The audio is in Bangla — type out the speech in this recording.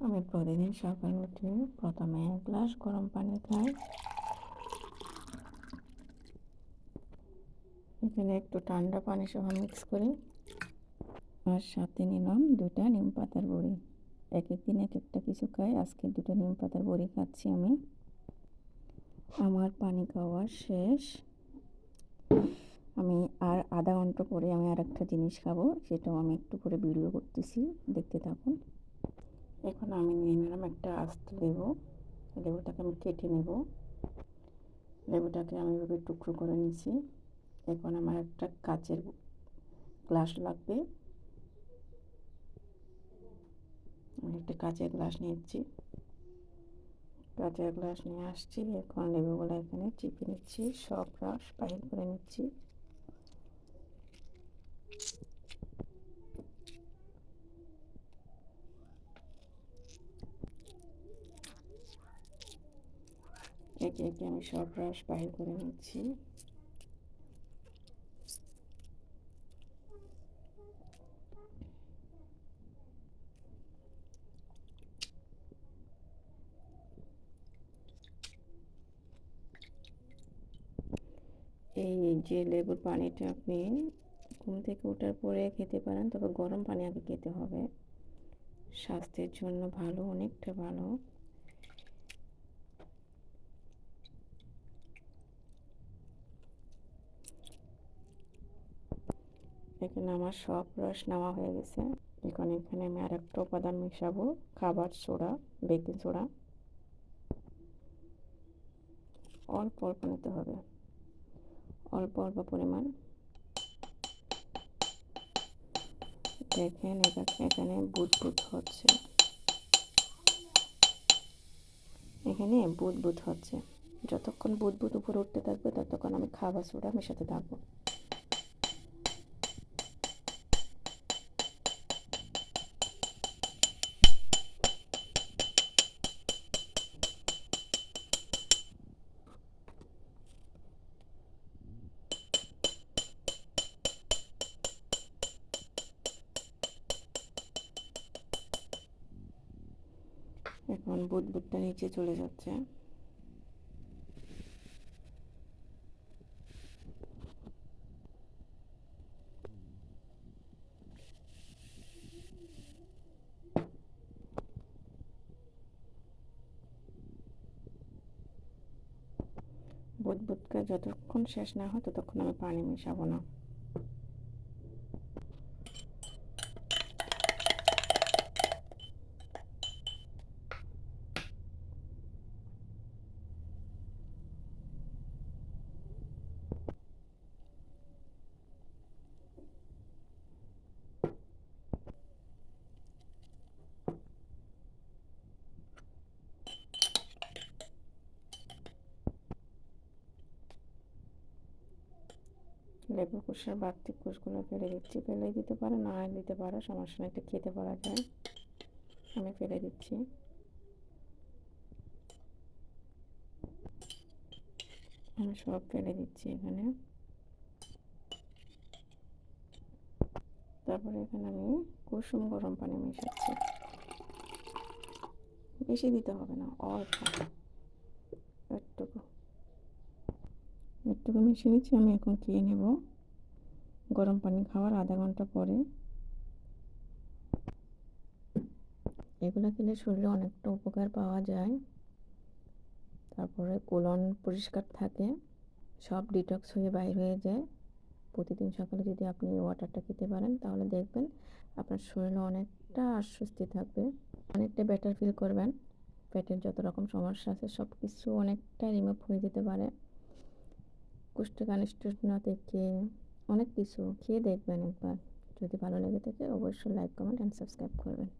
আমি প্রতিদিন সকালে উঠে প্রথমে এক গ্লাস গরম পানি খাই। এখানে একটু ঠান্ডা পানি সহ মিক্স করি। আর সাথে নিলাম দুটা নিম পাতার বড়ি। এক এক দিন এক একটা কিছু খাই। আজকে দুটো নিম পাতার বড়ি খাচ্ছি আমি। আমার পানি খাওয়া শেষ। আমি আর আধা ঘণ্টা পরে আমি আর একটা জিনিস খাব, সেটাও আমি একটু করে ভিডিও করতেছি। দেখতে থাকুন। এখন আমি নিয়ে নিলাম একটা আস্ত লেবু, লেবুটাকে আমি কেটে নেব। লেবুটাকে আমি এভাবে টুকরো করে নিয়েছি। এখন আমার একটা কাচের গ্লাস লাগবে। আমি একটা কাচের গ্লাস নিয়েছি। কাচের গ্লাস নিয়ে আসছি। এখন লেবুগুলো এখানে চিপে নিচ্ছি। সব রস বাহির করে নিচ্ছি। একে একে আমি সব রস বাহির করে নিচ্ছি। এই যে লেবুর পানিটা আপনি ঘুম থেকে ওঠার পরে খেতে পারেন, তবে গরম পানি আগে খেতে হবে। স্বাস্থ্যের জন্য ভালো, অনেকটা ভালো। এখানে আমার সব রস নেওয়া হয়ে গেছে। এখন এখানে আমি আর একটা উপাদান মিশাবো, খাবার সোডা, বেকিং সোডা। অল্প অল্প নিতে হবে। অল্প অল্প পরিমাণ। দেখেন এখানে বুট বুট হচ্ছে। এখানে বুট হচ্ছে। যতক্ষণ বুট উপরে উঠতে থাকবে, ততক্ষণ আমি খাবার সোডা মেশাতে থাকব। এখন বুটবুটটা নিচে চলে যাচ্ছে। বুটবুটকা যতক্ষণ শেষ না হয়, ততক্ষণ আমি পানি মেশাবো না। লেবু কুশের বাড়তি কুশগুলো ফেলে দিচ্ছি। ফেলে দিতে পারো, না দিতে পারো, সমস্যা নেই খেতে পারা যায়। আমি ফেলে দিচ্ছি। আমি সব ফেলে দিচ্ছি এখানে। তারপরে এখানে আমি কুসুম গরম পানি মিশাচ্ছি বেশি দিতে হবে না, অল্প। একটুকু মিশিয়ে নিচ্ছি, আমি এখন খেয়ে নেব। গরম পানি খাওয়ার আধা ঘণ্টা পরে। এগুলো খেলে শরীরে অনেকটা উপকার পাওয়া যায়। তারপরে কোলন পরিষ্কার থাকে, সব ডিটক্স হয়ে বাইর হয়ে যায়। প্রতিদিন সকালে যদি আপনি ওয়াটারটা খেতে পারেন, তাহলে দেখবেন আপনার শরীরে অনেকটা আশ্বস্তি থাকবে। অনেকটা বেটার ফিল করবেন। পেটের যত রকম সমস্যা আছে সব কিছু অনেকটা রিমুভ হয়ে যেতে পারে। কোষ্ঠকাঠিন্য থেকে অনেক কিছু খেয়ে দেখবেন একবার। যদি ভালো লেগে থাকে, অবশ্যই লাইক কমেন্ট অ্যান্ড সাবস্ক্রাইব করবেন।